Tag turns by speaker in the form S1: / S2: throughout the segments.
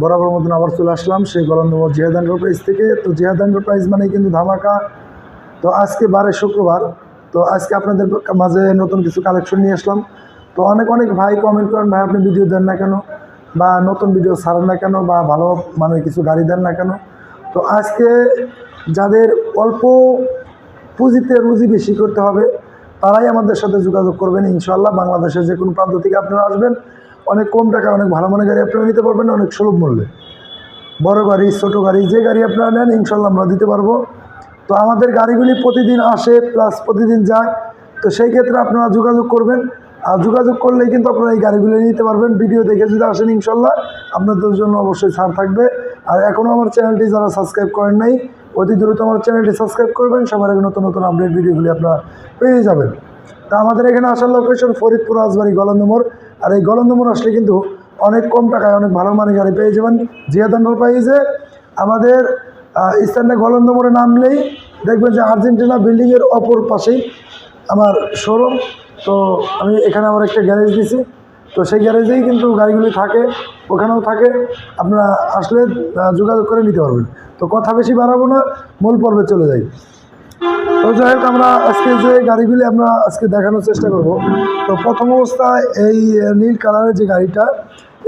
S1: বরাবর মতন আবার চলে আসলাম সেই গলন্দমর জিহাদ এন্টারপ্রাইজ থেকে। তো জিহাদ এন্টারপ্রাইজ মানে কিন্তু ধামাকা। তো আজকে বারে শুক্রবার। তো আজকে আপনাদের মাঝে নতুন কিছু কালেকশন নিয়ে আসলাম। তো অনেক অনেক ভাই কমেন্ট করেন, ভাই, আপনি ভিডিও দেন না কেন? বা নতুন ভিডিও ছাড়েন না কেন? বা ভালো মানে কিছু গাড়ি দেন না কেন? তো আজকে যাদের অল্প পুঁজিতে রুজি বেশি করতে হবে, তারাই আমাদের সাথে যোগাযোগ করবেন। ইনশাল্লাহ বাংলাদেশের যে কোনো প্রান্ত থেকে আপনারা আসবেন। অনেক কম টাকায় অনেক ভালো মানের গাড়ি আপনারা নিতে পারবেন, অনেক সুলভ মূল্যে। বড় গাড়ি, ছোটো গাড়ি, যে গাড়ি আপনারা নেন, ইনশাল্লাহ আমরা দিতে পারব। তো আমাদের গাড়িগুলি প্রতিদিন আসে প্লাস প্রতিদিন যায়। তো সেই ক্ষেত্রে আপনারা যোগাযোগ করবেন। আর যোগাযোগ করলেই কিন্তু আপনারা এই গাড়িগুলি নিতে পারবেন। ভিডিও দেখে যদি আসেন, ইনশাল্লাহ আপনাদের জন্য অবশ্যই ছাড় থাকবে। আর এখনও আমার চ্যানেলটি যারা সাবস্ক্রাইব করেন নাই, অতি দ্রুত আমার চ্যানেলটি সাবস্ক্রাইব করবেন। সবার আগে নতুন নতুন আপডেট ভিডিওগুলি আপনারা পেয়ে যাবেন। তা আমাদের এখানে আসার লোকেশন ফরিদপুর, রাজবাড়ি গলন্দমোর আর এই গলন্দমোর আসলে কিন্তু অনেক কম টাকায় অনেক ভালো মানের গাড়ি পেয়ে যাবেন। জিয়াদ এন্টারপ্রাইজে আমাদের স্ট্যান্ডে গলন্দমোড়ে নামলেই দেখবেন যে আর্জেন্টিনা বিল্ডিংয়ের অপর পাশেই আমার শোরুম তো আমি এখানে আমার একটা গ্যারেজ দিছি। তো সেই গ্যারেজেই কিন্তু গাড়িগুলি থাকে, ওখানেও থাকে। আপনারা আসলে যোগাযোগ করে নিতে পারবেন। তো কথা বেশি বাড়াবো না, মূল পর্বে চলে যাই। তো যাই হোক, আমরা আজকে যে গাড়িগুলি আমরা আজকে দেখানোর চেষ্টা করব, তো প্রথম অবস্থায় এই নীল কালারের যে গাড়িটা,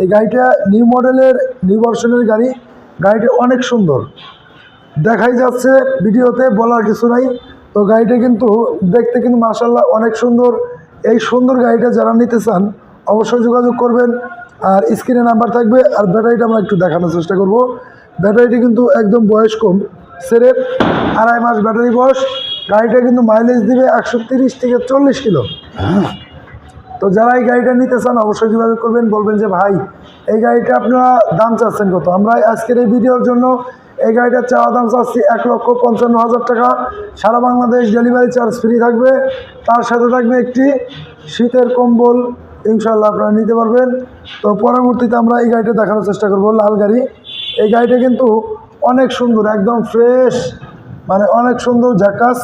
S1: এই গাড়িটা নিউ মডেলের, নিউ ভার্সনের গাড়ি। গাড়িটা অনেক সুন্দর। দেখাই যাচ্ছে ভিডিওতে, বলার কিছু নাই। তো গাড়িটা কিন্তু দেখতে কিন্তু মাসাল্লাহ অনেক সুন্দর। এই সুন্দর গাড়িটা যারা নিতে চান, অবশ্যই যোগাযোগ করবেন। আর স্ক্রিনে নাম্বার থাকবে, আর ব্যাটারিটা আমরা একটু দেখানোর চেষ্টা করব। ব্যাটারিটি কিন্তু একদম বয়স কম। সেরেপ আড়াই মাস ব্যাটারি বয়স গাড়িটা কিন্তু মাইলেজ দিবে একশো তিরিশ থেকে চল্লিশ কিলো। তো যারা এই গাড়িটা নিতে চান অবশ্যই যোগাযোগ করবেন বলবেন যে ভাই এই গাড়িটা আপনারা দাম চাচ্ছেন কত? আমরা আজকের এই ভিডিওর জন্য এই গাড়িটার চাওয়া দাম চাচ্ছি এক লক্ষ পঞ্চান্ন হাজার টাকা। সারা বাংলাদেশ ডেলিভারি চার্জ ফ্রি থাকবে। তার সাথে থাকবে একটি শীতের কম্বল। ইনশাল্লাহ আপনারা নিতে পারবেন। তো পরবর্তীতে আমরা এই গাড়িটা দেখানোর চেষ্টা করব লাল গাড়ি। এই গাড়িটা কিন্তু অনেক সুন্দর, একদম ফ্রেশ মানে অনেক সুন্দর ঝাকাস।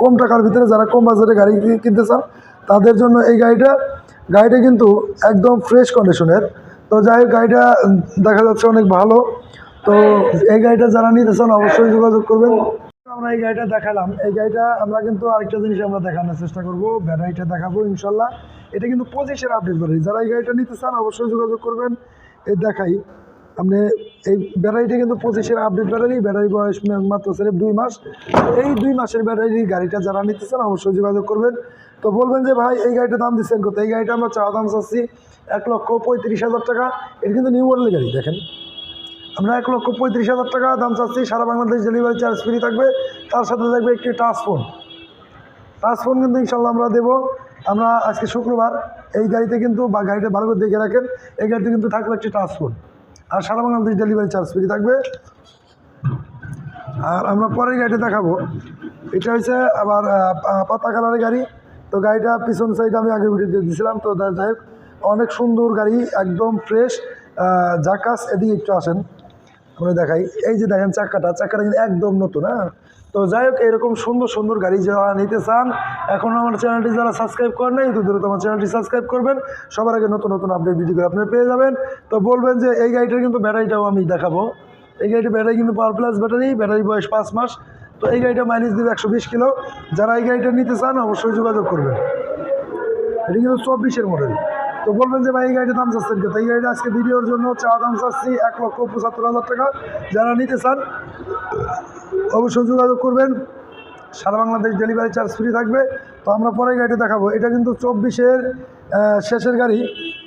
S1: কম টাকার ভিতরে যারা কম বাজারে গাড়ি কিনতে চান, তাদের জন্য এই গাড়িটা গাড়িটা কিন্তু একদম ফ্রেশ কন্ডিশনের তো যাই হোক, গাড়িটা দেখা যাচ্ছে অনেক ভালো। তো এই গাড়িটা যারা নিতে চান অবশ্যই যোগাযোগ করবেন। আমরা এই গাড়িটা দেখালাম। এই গাড়িটা আমরা কিন্তু আরেকটা জিনিস আমরা দেখানোর চেষ্টা করব। ব্যাটারিটা দেখাবো, ইনশাল্লাহ। এটা কিন্তু পঁচিশের আপডেট ব্যাটারি যারা এই গাড়িটা নিতে চান অবশ্যই যোগাযোগ করবেন। এই দেখাই। আপনি এই ব্যাটারিটা কিন্তু পঁচিশের আপডেট ব্যাটারি ব্যাটারি বয়স মাত্র সেরে দুই মাস। এই দুই মাসের ব্যাটারি গাড়িটা যারা নিতে চান অবশ্যই যোগাযোগ করবেন। তো বলবেন যে, ভাই, এই গাড়িটা দাম দিচ্ছেন কত? এই গাড়িটা আমরা চাওয়া দাম চাচ্ছি এক লক্ষ পঁয়ত্রিশ হাজার টাকা। এটা কিন্তু নিউ মডেলের গাড়ি, দেখেন। আমরা এক লক্ষ পঁয়ত্রিশ হাজার টাকা দাম চাচ্ছি। সারা বাংলাদেশ ডেলিভারি চার্জ ফ্রি থাকবে। তার সাথে থাকবে একটি টাচ ফোন টাচ ফোন কিন্তু ইনশাল্লাহ আমরা দেবো। আমরা আজকে শুক্রবার এই গাড়িতে কিন্তু বা গাড়িটা ভালো করে দেখে রাখেন। এই গাড়িতে কিন্তু থাকবে একটি টাচ ফোন আর সারা বাংলাদেশ ডেলিভারি চার্জ ফ্রি থাকবে। আর আমরা পরের গাড়িটা দেখাবো। এটা হচ্ছে আবার পাতা কালারের গাড়ি। তো গাড়িটা পিছন সাইড আমি আগে ভিডিও দিয়ে দিয়েছিলাম। তো যাই অনেক সুন্দর গাড়ি, একদম ফ্রেশ জাকাস। এদিকে একটু আসেন, আমরা দেখাই। এই যে দেখেন চাকাটা চাকাটা কিন্তু একদম নতুন হ্যাঁ? তো যাই হোক এরকম সুন্দর সুন্দর গাড়ি যারা নিতে চান, এখন আমার চ্যানেলটি যারা সাবস্ক্রাইব করেন নাই তো দ্রুত আমার চ্যানেলটি সাবস্ক্রাইব করবেন। সবার আগে নতুন নতুন আপডেট ভিডিও করে আপনারা পেয়ে যাবেন। তো বলবেন যে এই গাড়িটার কিন্তু ব্যাটারিটাও আমি দেখাবো। এই গাড়িটা ব্যাটারি কিন্তু পাওয়ার প্লাস ব্যাটারি ব্যাটারি বয়স পাঁচ মাস। তো এই গাড়িটা মাইলেজ দেবে একশো বিশ কিলো। যারা এই গাড়িটা নিতে চান, অবশ্যই যোগাযোগ করবেন। এটা কিন্তু চব্বিশের মডেল তো বলবেন যে ভাই, এই গাড়িটার দাম চাচ্ছেন কত এই গাড়িটা আজকে ভিডিওর জন্য চাওয়া দাম চাচ্ছি এক লক্ষ পঁচাত্তর হাজার টাকা। যারা নিতে চান অবশ্যই যোগাযোগ করবেন। সারা বাংলাদেশ ডেলিভারি চার্জ ফ্রি থাকবে। তো আমরা পরে গাড়িটা দেখাবো। এটা কিন্তু চব্বিশের শেষের গাড়ি।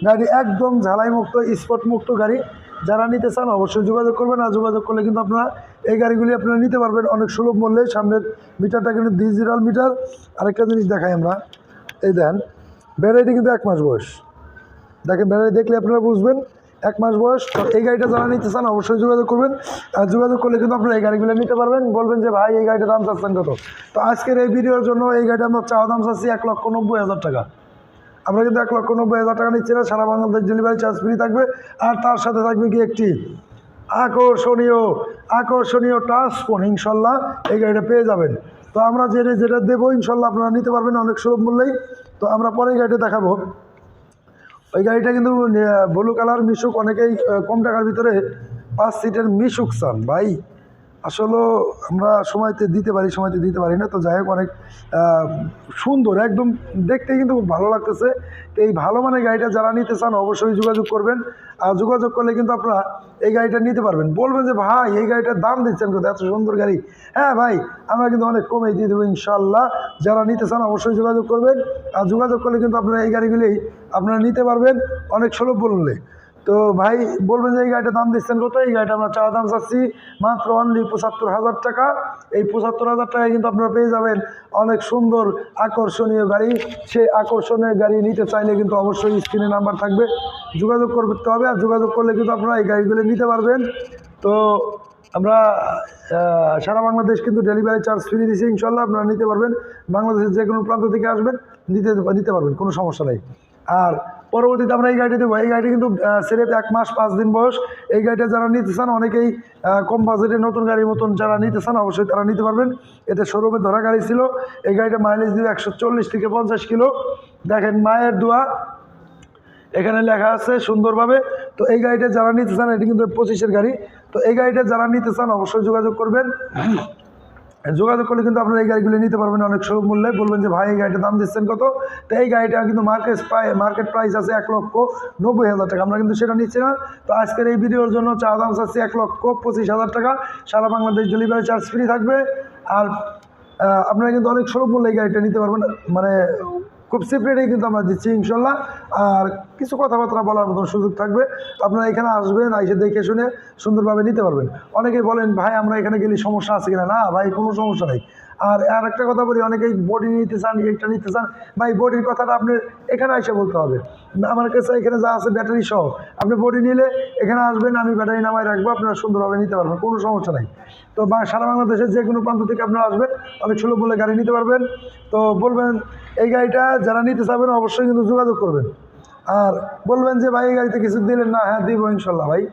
S1: গাড়ি একদম ঝালাই মুক্ত স্পট মুক্ত গাড়ি। যারা নিতে চান অবশ্যই যোগাযোগ করবেন। আর যোগাযোগ করলে কিন্তু আপনারা এই গাড়িগুলি আপনারা নিতে পারবেন। অনেক সুলভ মূল্যে। সামনের মিটারটা কিন্তু ডিজিটাল মিটার আরেকটা জিনিস দেখাই আমরা। এই দেন ব্যাটারিটি কিন্তু এক মাস বয়স। দেখেন ব্যাটারি দেখলে আপনারা বুঝবেন। এক মাস বয়স, তো এই গাড়িটা যারা নিতে চান অবশ্যই যোগাযোগ করবেন। আর যোগাযোগ করলে কিন্তু আপনারা এই গাড়িগুলো নিতে পারবেন। বলবেন যে, ভাই, এই গাড়িটার দাম চাচ্ছেন কত? তো আজকের এই ভিডিওর জন্য এই গাড়িটা আমরা চাওয়া দাম চাচ্ছি এক লক্ষ নব্বই হাজার টাকা। আমরা কিন্তু এক লক্ষ নব্বই হাজার টাকা নিচ্ছি না, সারা বাংলাদেশ ডেলিভারি চার্জ ফ্রি থাকবে। আর তার সাথে থাকবে কি একটি আকর্ষণীয় আকর্ষণীয় টাচ ফোন ইনশাল্লাহ এই গাড়িটা পেয়ে যাবেন। তো আমরা যেটা যেটা দেবো, ইনশাল্লাহ আপনারা নিতে পারবেন অনেক সুলভ মূল্যেই। তো আমরা পরে গাড়িটা দেখাবো। ওই গাড়িটা কিন্তু ব্লু কালার মিশুক, অনেকেই কম টাকার ভিতরে পাঁচ সিটের মিশুক চান, ভাই। আসলে আমরা সময়তে দিতে পারি, সময়তে দিতে পারি না। তো যাই হোক, অনেক সুন্দর, একদম দেখতে কিন্তু খুব ভালো লাগতেছে। তো এই ভালো মানের গাড়িটা যারা নিতে চান, অবশ্যই যোগাযোগ করবেন। আর যোগাযোগ করলে কিন্তু আপনারা এই গাড়িটা নিতে পারবেন। বলবেন যে, ভাই, এই গাড়িটার দাম দিচ্ছেন কোথায়? এত সুন্দর গাড়ি। হ্যাঁ ভাই, আমরা কিন্তু অনেক কমে দিয়ে দেবো ইনশাল্লাহ যারা নিতে চান, অবশ্যই যোগাযোগ করবেন। আর যোগাযোগ করলে কিন্তু আপনারা এই গাড়িগুলি আপনারা নিতে পারবেন। অনেক সুলভ বললে তো ভাই বলবেন যে এই গাড়িটার দাম দিচ্ছেন কত? এই গাড়িটা আমরা চাওয়া দাম চাচ্ছি মাত্র অনলি পঁচাত্তর হাজার টাকা। এই পঁচাত্তর হাজার টাকায় কিন্তু আপনারা পেয়ে যাবেন অনেক সুন্দর আকর্ষণীয় গাড়ি। সেই আকর্ষণীয় গাড়ি নিতে চাইলে কিন্তু অবশ্যই স্ক্রিনে নাম্বার থাকবে। যোগাযোগ করতে হবে আর যোগাযোগ করলে কিন্তু আপনারা এই গাড়িগুলো নিতে পারবেন। তো আমরা সারা বাংলাদেশ কিন্তু ডেলিভারি চার্জ ফ্রি দিচ্ছি ইনশাল্লাহ আপনারা নিতে পারবেন। বাংলাদেশের যে কোনো প্রান্ত থেকে আসবেন, নিতে নিতে পারবেন, কোনো সমস্যা নেই। আর পরবর্তীতে আমরা এই গাড়িটি দেবো। এই গাড়িটি কিন্তু সেরেপ এক মাস পাঁচ দিন বয়স। এই গাড়িটা যারা নিতে চান, অনেকেই কম বাজেটে নতুন গাড়ির মতন যারা নিতে চান, অবশ্যই তারা নিতে পারবেন। এতে শোরুমে ধরা গাড়ি ছিল। এই গাড়িটা মাইলেজ দিবে একশো চল্লিশ থেকে পঞ্চাশ কিলো। দেখেন মায়ের দোয়া। এখানে লেখা আছে সুন্দরভাবে। তো এই গাড়িটা যারা নিতে চান, এটি কিন্তু পঁচিশের গাড়ি। তো এই গাড়িটা যারা নিতে চান, অবশ্যই যোগাযোগ করবেন। যোগাযোগ করলে কিন্তু আপনারা এই গাড়িগুলো নিতে পারবেন অনেক সুলভ মূল্যে। বলবেন যে, ভাই, এই গাড়িটার দাম দিচ্ছেন কত? তো এই গাড়িটা কিন্তু মার্কেট প্রায় মার্কেট প্রাইস আছে এক লক্ষ নব্বই হাজার টাকা। আমরা কিন্তু সেটা নিচ্ছি না। তো আজকের এই ভিডিওর জন্য চা দাম চাচ্ছি এক লক্ষ পঁচিশ হাজার টাকা। সারা বাংলাদেশ ডেলিভারি চার্জ ফ্রি থাকবে। আর আপনারা কিন্তু অনেক সুলভ মূল্যে এই গাড়িটা নিতে পারবেন। মানে খুব সেপারেটেই কিন্তু আমরা দিচ্ছি ইনশাল্লাহ। আর কিছু কথাবার্তা বলার মতন সুযোগ থাকবে। আপনারা এখানে আসবেন এসে দেখে শুনে সুন্দরভাবে নিতে পারবেন। অনেকেই বলেন, ভাই, আমরা এখানে গেলে সমস্যা আছে কিনা? না, ভাই, কোনো সমস্যা নেই। আর আর একটা কথা বলি, অনেকেই বডি নিতে চান, এইটা নিতে চান। ভাই বডির কথাটা আপনি এখানে এসে বলতে হবে। আমার কাছে এখানে যা আছে ব্যাটারি সহ, আপনি বডি নিলে এখানে আসবেন, আমি ব্যাটারি নামায় রাখব, আপনারা সুন্দরভাবে নিতে পারবেন, কোনো সমস্যা নাই। তো সারা বাংলাদেশের যে কোনো প্রান্ত থেকে আপনারা আসবেন অনেক সুলভ মূল্যে গাড়ি নিতে পারবেন। তো বলবেন, এই গাড়িটা যারা নিতে চাবেন অবশ্যই কিন্তু যোগাযোগ করবেন। আর বলবেন যে, ভাই, এই গাড়িতে কিছু দিলেন না। হ্যাঁ দিব ইনশাল্লাহ, ভাই।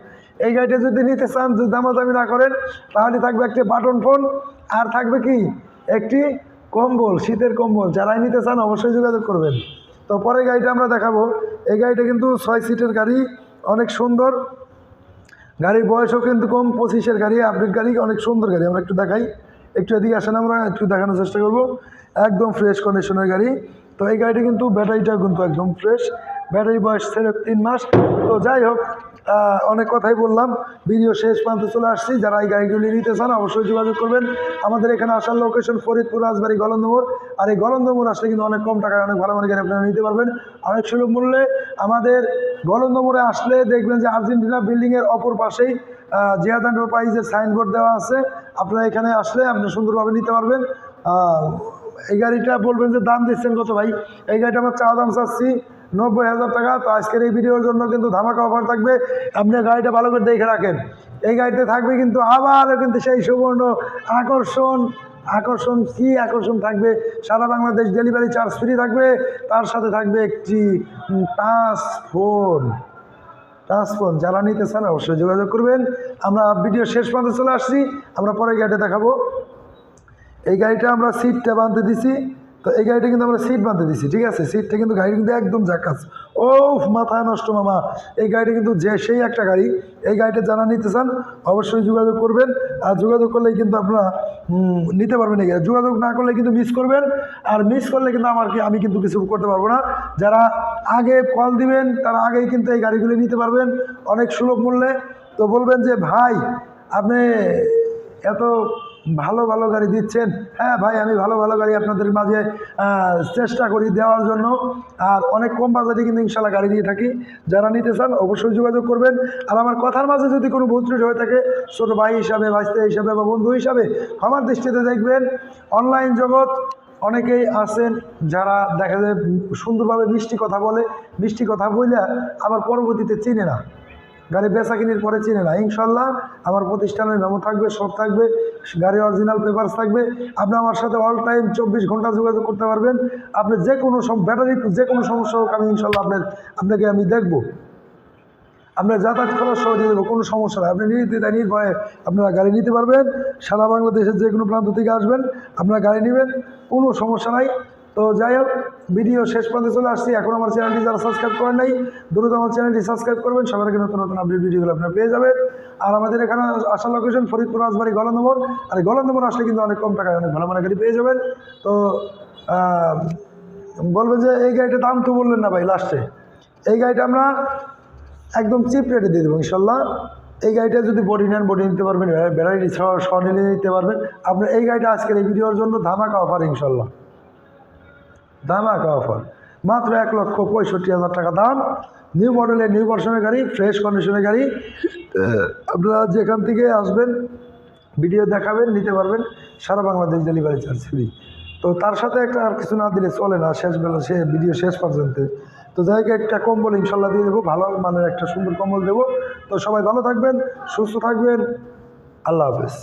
S1: এই গাড়িটা যদি নিতে চান, যদি দামাদামি না করেন, তাহলে থাকবে একটি বাটন ফোন আর থাকবে কি? একটি কম্বল, শীতের কম্বল। যারাই নিতে চান, অবশ্যই যোগাযোগ করবেন। তো পরে গাড়িটা আমরা দেখাবো। এই গাড়িটা কিন্তু ছয় সিটের গাড়ি, অনেক সুন্দর। গাড়ির বয়সও কিন্তু কম, পঁচিশের গাড়ি, আপডেট গাড়ি, অনেক সুন্দর গাড়ি। আমরা একটু দেখাই। একটু এদিকে আসেন আমরা, একটু দেখানোর চেষ্টা করব। একদম ফ্রেশ কন্ডিশনের গাড়ি। তো এই গাড়িটা কিন্তু ব্যাটারিটা কিন্তু একদম ফ্রেশ ব্যাটারি বয়স ছিল তিন মাস। তো যাই হোক অনেক কথাই বললাম। ভিডিও শেষ প্রান্তে চলে আসছি। যারা এই গাড়িগুলি নিতে চান, অবশ্যই যোগাযোগ করবেন। আমাদের এখানে আসার লোকেশন ফরিদপুর, রাজবাড়ি, গলন্দমোর। আর এই গলন্দমোর আসলে কিন্তু অনেক কম টাকায় অনেক ভালো ভালো গাড়ি আপনারা নিতে পারবেন। অনেক সুলভ মূল্যে আমাদের গলন্দমোড়ে আসলে দেখবেন যে আর্জেন্টিনা বিল্ডিংয়ের অপর পাশেই জিয়াদ এন্টারপ্রাইজের সাইনবোর্ড দেওয়া আছে। আপনারা এখানে আসলে আপনি সুন্দরভাবে নিতে পারবেন। এই গাড়িটা বলবেন যে দাম দিচ্ছেন কত ভাই? এই গাড়িটা আমার চা দাম চাচ্ছি নব্বই হাজার টাকা। তো আজকের এই ভিডিওর জন্য কিন্তু ধামাকা অফার থাকবে। আপনি গাড়িটা ভালো করে দেখে রাখেন। এই গাড়িতে থাকবে কিন্তু আবার কিন্তু সেই সুবর্ণ আকর্ষণ। আকর্ষণ কি আকর্ষণ থাকবে? সারা বাংলাদেশ ডেলিভারি চার্জ ফ্রি থাকবে। তার সাথে থাকবে একটি টাচ ফোন। টাচ ফোন, যারা নিতে চান অবশ্যই যোগাযোগ করবেন। আমরা ভিডিও শেষ পর্যন্ত চলে আসছি। আমরা পরে গাড়িটা দেখাবো। এই গাড়িটা আমরা সিটটা বাঁধতে দিছি। তো এই গাড়িটা কিন্তু আমরা সিট বাঁধতে দিছি, ঠিক আছে? সিটটা কিন্তু গাড়ি কিন্তু একদম জাকাস ও মাথায় নষ্ট মামা। এই গাড়িটা কিন্তু যে সেই একটা গাড়ি, এই গাড়িটা যারা নিতে চান অবশ্যই যোগাযোগ করবেন। আর যোগাযোগ করলেই কিন্তু আপনারা নিতে পারবেন এই যোগাযোগ না করলে কিন্তু মিস করবেন। আর মিস করলে কিন্তু আমার কি, আমি কিন্তু কিছু করতে পারব না। যারা আগে কল দিবেন, তারা আগেই কিন্তু এই গাড়িগুলি নিতে পারবেন। অনেক সুলভ মূল্যে। তো বলবেন যে, ভাই, আপনি এত ভালো ভালো গাড়ি দিচ্ছেন। হ্যাঁ ভাই, আমি ভালো ভালো গাড়ি আপনাদের মাঝে চেষ্টা করি দেওয়ার জন্য। আর অনেক কম বাজারে কিন্তু ইনশাল্লাহ গাড়ি দিয়ে থাকি। যারা নিতে চান অবশ্যই যোগাযোগ করবেন। আর আমার কথার মাঝে যদি কোনো ভুল ত্রুটি হয়ে থাকে, ছোটো ভাই হিসাবে ভাইস্তে হিসাবে বা বন্ধু হিসাবে, আমার দৃষ্টিতে দেখবেন, অনলাইন জগৎ অনেকেই আছেন যারা দেখা যায় সুন্দরভাবে মিষ্টি কথা বলে, মিষ্টি কথা বলে আবার পরবর্তীতে চিনে না। গাড়ি বেচা কিনির পরে চিনে না। ইনশাল্লাহ আমার প্রতিষ্ঠানের মেমো থাকবে, সব থাকবে গাড়ি অরিজিনাল পেপারস থাকবে। আপনি আমার সাথে অল টাইম চব্বিশ ঘণ্টা যোগাযোগ করতে পারবেন। আপনি যে কোনো ব্যাটারি যে কোনো সমস্যা হোক, আমি ইনশাল্লাহ আপনার আপনাকে আমি দেখব। আপনার যাতায়াত খরচ সহ দিয়ে দেবো, কোনো সমস্যা নেই। আপনি নির্দ্বিধায়, নির্ভয়ে আপনারা গাড়ি নিতে পারবেন। সারা বাংলাদেশের যে কোনো প্রান্ত থেকে আসবেন, আপনারা গাড়ি নেবেন, কোনো সমস্যা নাই। তো যাই হোক, ভিডিও শেষ পর্যন্ত চলে আসছি। এখন আমার চ্যানেলটি যারা সাবস্ক্রাইব করেন নাই, দ্রুত আমার চ্যানেলটি সাবস্ক্রাইব করবেন। সবার আগে নতুন নতুন আপডেট ভিডিওগুলো আপনারা পেয়ে যাবেন। আর আমাদের এখানে আসার লোকেশন ফরিদপুর রাজবাড়ি গলন্দমোড়। আর গলন্দমোড় আসলে কিন্তু অনেক কম টাকায় অনেক ভালো মানে গাড়ি পেয়ে যাবেন। তো বলবেন যে এই গাড়িটার দাম তো বললেন না ভাই লাস্টে এই গাড়িটা আমরা একদম চিপ রেটে দিয়ে দেবো, ইনশাল্লাহ। এই গাড়িটা যদি বডি নেন বডি নিতে পারবেন ব্যাটারি সহ নিতে পারবেন। আপনার এই গাড়িটা আজকের এই ভিডিওর জন্য ধামাকা অফার ইনশাল্লাহ। ধামাকা অফার মাত্র এক লক্ষ পঁয়ষট্টি হাজার টাকা দাম। নিউ মডেলের নিউ ভার্সনের গাড়ি ফ্রেশ কন্ডিশনের গাড়ি। আপনারা যেখান থেকে আসবেন ভিডিও দেখাবেন, নিতে পারবেন। সারা বাংলাদেশ ডেলিভারি চার্জ ফ্রি তো তার সাথে একটা আর কিছু না দিলে চলে না, শেষ বেলা সে ভিডিও শেষ পর্যন্ত। তো যাই হোক, একটা কম্বল ইনশাল্লাহ দিয়ে দেবো, ভালো মানের একটা সুন্দর কম্বল দেবো। তো সবাই ভালো থাকবেন, সুস্থ থাকবেন। আল্লাহ হাফেজ।